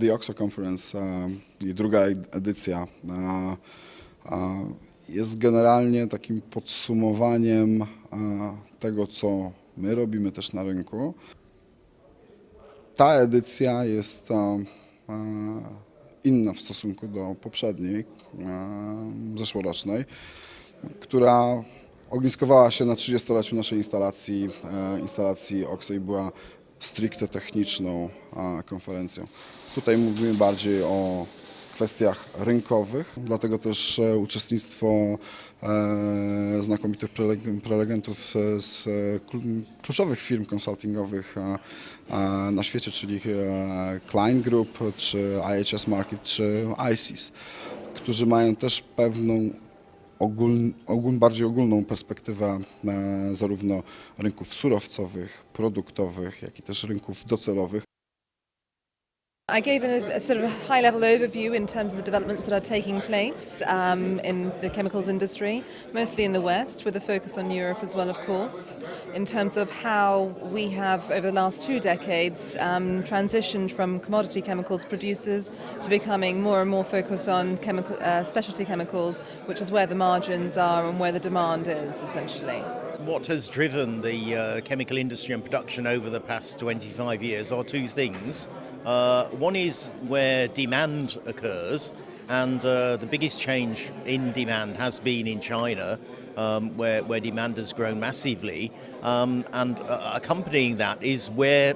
The OXO Conference e, i druga edycja e, e, jest generalnie takim podsumowaniem tego, co my robimy też na rynku. Ta edycja jest inna w stosunku do poprzedniej, zeszłorocznej, która ogniskowała się na 30-leciu naszej instalacji, instalacji OXO i była stricte techniczną konferencją. Tutaj mówimy bardziej o kwestiach rynkowych, dlatego też e, uczestnictwo e, znakomitych preleg- prelegentów e, z klu- kluczowych firm konsultingowych na świecie, czyli Klein Group, czy IHS Market, czy ICIS, którzy mają też pewną ogól, ogól, bardziej ogólną perspektywę zarówno rynków surowcowych, produktowych, jak i też rynków docelowych. I gave a, a sort of high level overview in terms of the developments that are taking place um, in the chemicals industry, mostly in the West, with a focus on Europe as well, of course, in terms of how we have, over the last two decades, um, transitioned from commodity chemicals producers to becoming more and more focused on chemical, uh, specialty chemicals, which is where the margins are and where the demand is, essentially. What has driven the uh, chemical industry and production over the past 25 years are two things. Uh, one is where demand occurs, and uh, the biggest change in demand has been in China, um, where, where demand has grown massively. Um, and uh, accompanying that is where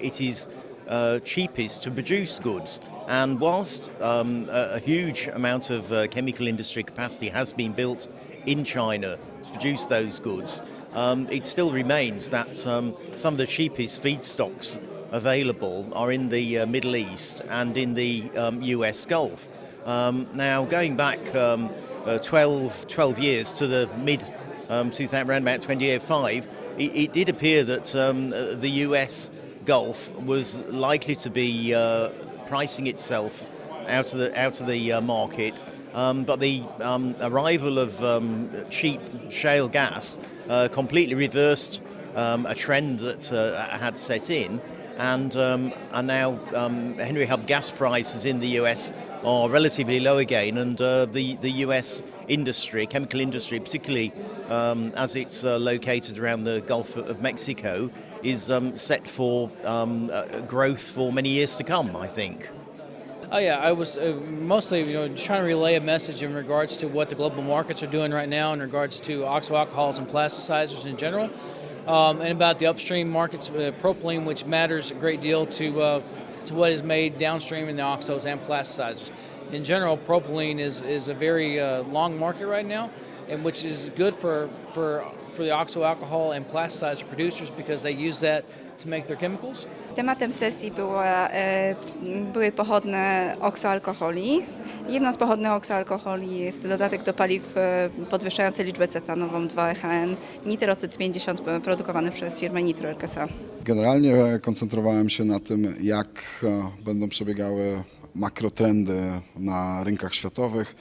it is uh, cheapest to produce goods. And whilst um, a, a huge amount of uh, chemical industry capacity has been built in China to produce those goods, um, it still remains that um, some of the cheapest feedstocks available are in the uh, Middle East and in the um, US Gulf. Um, now, going back um, uh, 12, 12 years to the mid um, 2000, around about 2005, it, it did appear that um, uh, the US Gulf was likely to be uh, pricing itself out of the out of the uh, market. Um, but the um, arrival of um, cheap shale gas uh, completely reversed um, a trend that uh, had set in, and um, and now Henry Hub gas prices in the US are relatively low again, and uh, the the US industry, chemical industry, particularly um, as it's uh, located around the Gulf of Mexico, is um, set for um, uh, growth for many years to come. I think. Oh yeah, I was uh, mostly you know trying to relay a message in regards to what the global markets are doing right now in regards to oxo alcohols and plasticizers in general, um, and about the upstream markets, uh, propylene, which matters a great deal to uh, to what is made downstream in the oxos and plasticizers. In general, propylene is is a very uh, long market right now, and which is good for for for the oxo alcohol and plasticizer producers because they use that to make their chemicals. Tematem sesji była, e, były pochodne oksoalkoholi. Jedną z pochodnych oksoalkoholi jest dodatek do paliw e, podwyższający liczbę cetanową 2-EHN, nitrocyd 50 produkowany przez firmę Nitro LKSA. Generalnie koncentrowałem się na tym, jak e, będą przebiegały makrotrendy na rynkach światowych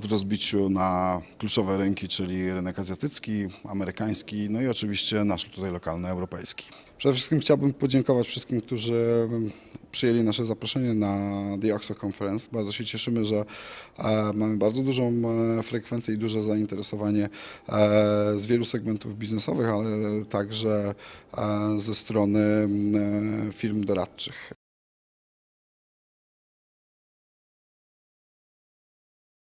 w rozbiciu na kluczowe rynki, czyli rynek azjatycki, amerykański, no i oczywiście nasz tutaj lokalny, europejski. Przede wszystkim chciałbym podziękować wszystkim, którzy przyjęli nasze zaproszenie na The Oxo Conference. Bardzo się cieszymy, że e, mamy bardzo dużą e, frekwencję i duże zainteresowanie e, z wielu segmentów biznesowych, ale także ze strony firm doradczych.